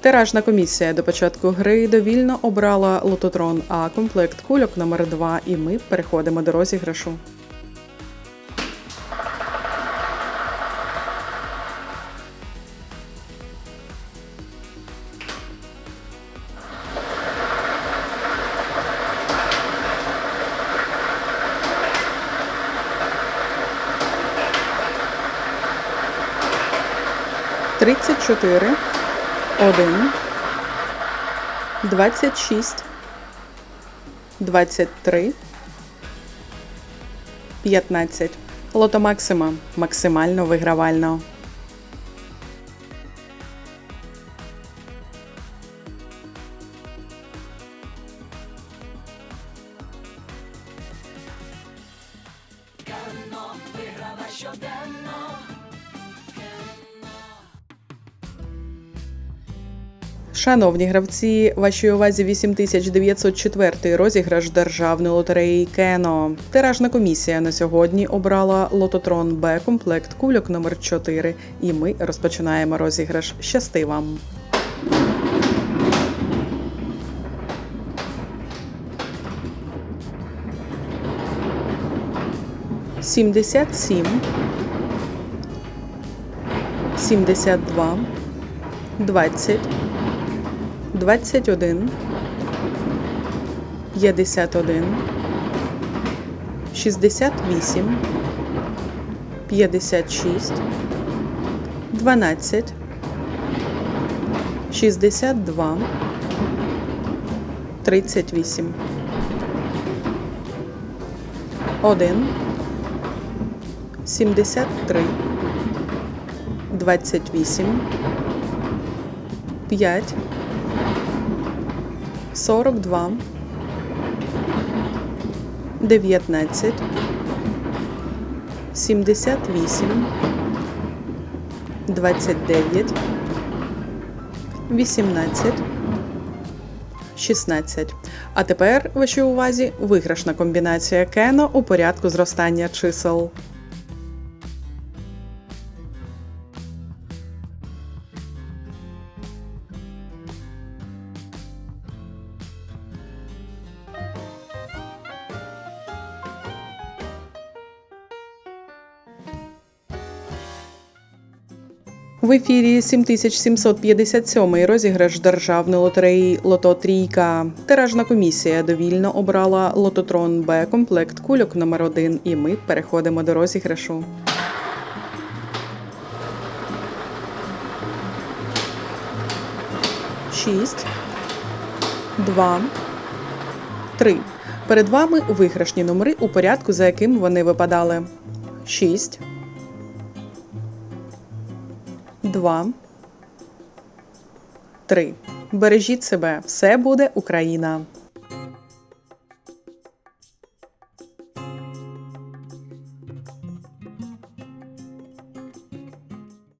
Тиражна комісія до початку гри довільно обрала лототрон, а комплект кульок номер 2 і ми переходимо до розіграшу. Тридцять чотири, один, двадцять шість, двадцять три, п'ятнадцять. Лото Максима максимально вигравально. Шановні гравці, вашій увазі 8904 розіграш державної лотереї Кено. Тиражна комісія на сьогодні обрала лототрон Б комплект кульок номер 4 І ми розпочинаємо розіграш. Щасти вам! Сімдесят сім, сімдесят два, двадцять. 21, 51, 68, 56, 12, 62, 38, 1, 73, 28, 5, 42, 19, 78, 29, 18, 16. А тепер вашій увазі виграшна комбінація Кено у порядку зростання чисел. В ефірі 7757 розіграш державної лотереї Лото Трійка. Тиражна комісія довільно обрала лототрон Б комплект кульок номер 1 і ми переходимо до розіграшу. Шість, два, три. Перед вами виграшні номери у порядку, за яким вони випадали. Шість. Два. Три. Бережіть себе. Все буде Україна.